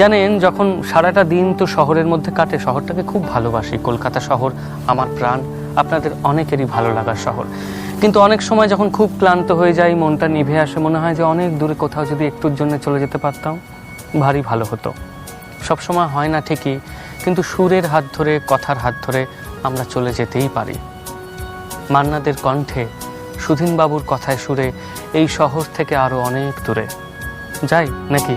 জানেন, যখন সারাটা দিন তো শহরের মধ্যে কাটে, শহরটাকে খুব ভালোবাসি। কলকাতা শহর আমার প্রাণ, আপনাদের অনেকেরই ভালো লাগার শহর। কিন্তু অনেক সময় যখন খুব ক্লান্ত হয়ে যাই, মনটা নিভে আসে, মনে হয় যে অনেক দূরে কোথাও যদি একটুর জন্য চলে যেতে পারতাম, ভারী ভালো হতো। সবসময় হয় না ঠিকই, কিন্তু সুরের হাত ধরে, কথার হাত ধরে আমরা চলে যেতেই পারি। মান্নাদের কণ্ঠে, সুধীনবাবুর কথায় সুরে, এই শহর থেকে আরও অনেক দূরে। যাই, নাকি?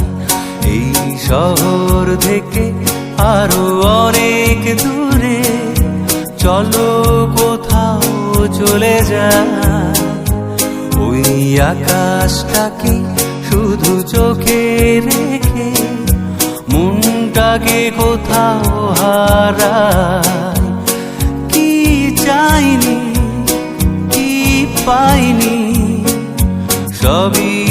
এই শহর থেকে আরও অনেক দূরে। চলো কোথাও চলে যায় ওই আকাশটাকে শুধু চোখে রেখে মনটাকে কোথাও হারা কি চাইনি, কি পাইনি, সবই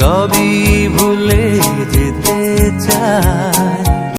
সবই ভুলে যেতে চায়